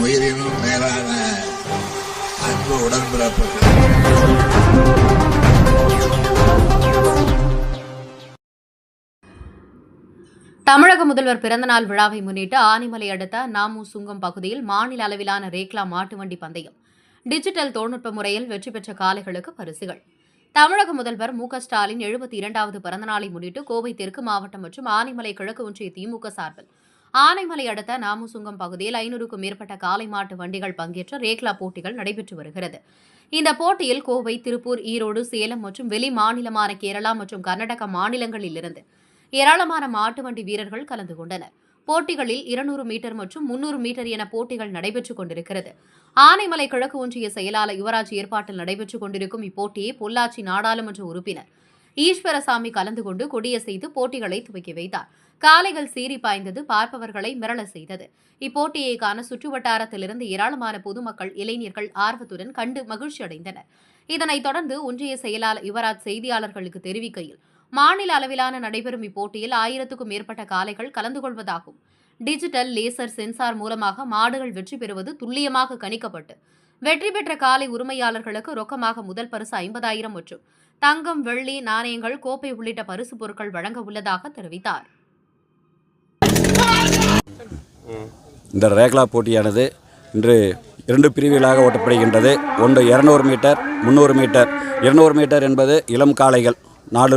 உயிரினும் மேலான அன்பு உடன்பிறப்புகள். தமிழக முதல்வர் பிறந்தநாள் விழாவை முன்னிட்டு ஆனிமலை அடுத்த நாமு சுங்கம் பகுதியில் மாநில அளவிலான ரேக்லா மாட்டு வண்டி பந்தயம். டிஜிட்டல் தொழில்நுட்ப முறையில் வெற்றி பெற்ற காளைகளுக்கு பரிசுகள். தமிழக முதல்வர் மு க ஸ்டாலின் எழுபத்தி இரண்டாவது பிறந்தநாளை முன்னிட்டு கோவை தெற்கு மாவட்டம் மற்றும் ஆனிமலை கிழக்கு ஒன்றிய திமுக சார்பில் ஆனைமலை அடுத்த நாமுசுங்கம் பகுதியில் ஐநூறுக்கும் மேற்பட்ட காலை மாட்டு வண்டிகள் பங்கேற்ற ரேக்லா போட்டிகள் நடைபெற்று வருகிறது. இந்த போட்டியில் கோவை திருப்பூர் ஈரோடு சேலம் மற்றும் வெளி மாநிலமான கேரளா மற்றும் கர்நாடக மாநிலங்களிலிருந்து ஏராளமான மாட்டு வண்டி வீரர்கள் கலந்து கொண்டனர். போட்டிகளில் இருநூறு மீட்டர் மற்றும் முன்னூறு மீட்டர் என போட்டிகள் நடைபெற்றுக் கொண்டிருக்கிறது. ஆனைமலை கிழக்கு ஒன்றிய செயலாளர் யுவராஜ் ஏற்பாட்டில் நடைபெற்றுக் கொண்டிருக்கும் இப்போட்டியை பொள்ளாச்சி நாடாளுமன்ற உறுப்பினர் ஈஸ்வரசாமி கலந்து கொண்டு கொடியசைத்து போட்டிகளை துவக்கி வைத்தார். காளைகள் சீறி பாய்ந்தது பார்ப்பவர்களை மிரள செய்தது. இப்போட்டியை காண சுற்றுவட்டாரத்திலிருந்து ஏராளமான பொதுமக்கள் இளைஞர்கள் ஆர்வத்துடன் கண்டு மகிழ்ச்சி அடைந்தனர். இதனைத் தொடர்ந்து ஒன்றிய செயலாளர் யுவராஜ் செய்தியாளர்களுக்கு தெரிவிக்கையில் மாநில அளவிலான நடைபெறும் இப்போட்டியில் ஆயிரத்துக்கும் மேற்பட்ட காளைகள் கலந்து கொள்வதாகும். டிஜிட்டல் லேசர் சென்சார் மூலமாக மாடுகள் வெற்றி பெறுவது துல்லியமாக கணிக்கப்பட்டு வெற்றி பெற்ற காளை உரிமையாளர்களுக்கு ரொக்கமாக முதல் பரிசு ஐம்பதாயிரம் மற்றும் தங்கம் வெள்ளி நாணயங்கள் கோப்பை உள்ளிட்ட பரிசு பொருட்கள் வழங்க உள்ளதாக தெரிவித்தார். இந்த ரேக்லா போட்டியானது இன்று இரண்டு பிரிவுகளாக ஓட்டப்படுகின்றது. ஒன்று இரநூறு மீட்டர் முந்நூறு மீட்டர். இருநூறு மீட்டர் என்பது இளம் காளைகள். நாலு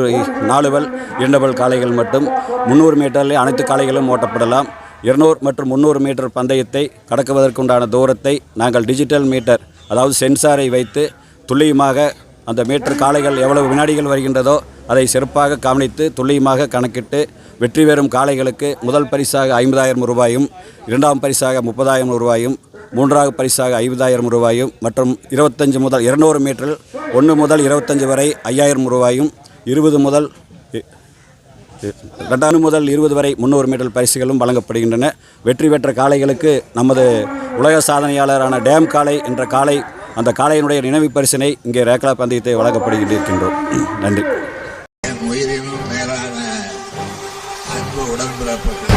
நாலுவல் இரண்டுவல் காளைகள் மட்டும். முந்நூறு மீட்டரில் அனைத்து காளைகளும் ஓட்டப்படலாம். இருநூறு மற்றும் முந்நூறு மீட்டர் பந்தயத்தை கடக்குவதற்குண்டான தூரத்தை நாங்கள் டிஜிட்டல் மீட்டர் அதாவது சென்சாரை வைத்து துல்லியமாக அந்த மீட்டர் காளைகள் எவ்வளவு வினாடிகள் வருகின்றதோ அதை சிறப்பாக கவனித்து துல்லியமாக கணக்கிட்டு வெற்றி பெறும் காளைகளுக்கு முதல் பரிசாக ஐம்பதாயிரம் ரூபாயும் இரண்டாம் பரிசாக முப்பதாயிரம் ரூபாயும் மூன்றாவது பரிசாக ஐம்பதாயிரம் ரூபாயும் மற்றும் இருபத்தஞ்சு முதல் இருநூறு மீட்டரில் ஒன்று முதல் இருபத்தஞ்சு வரை ஐயாயிரம் ரூபாயும் இருபது முதல் ரெண்டாயிரம் முதல் இருபது வரை முந்நூறு மீட்டர் பரிசுகளும் வழங்கப்படுகின்றன. வெற்றி பெற்ற காளைகளுக்கு நமது உலக சாதனையாளரான டேம் காளை என்ற காளை அந்த காளையினுடைய நினைவு பரிசினை இங்கே ரேக்லா பந்தயத்தை வழங்கப்படுகின்றிருக்கின்றோம். நன்றி. என் உயிரினும் மேலான அன்பு உடன்பிறப்புகள்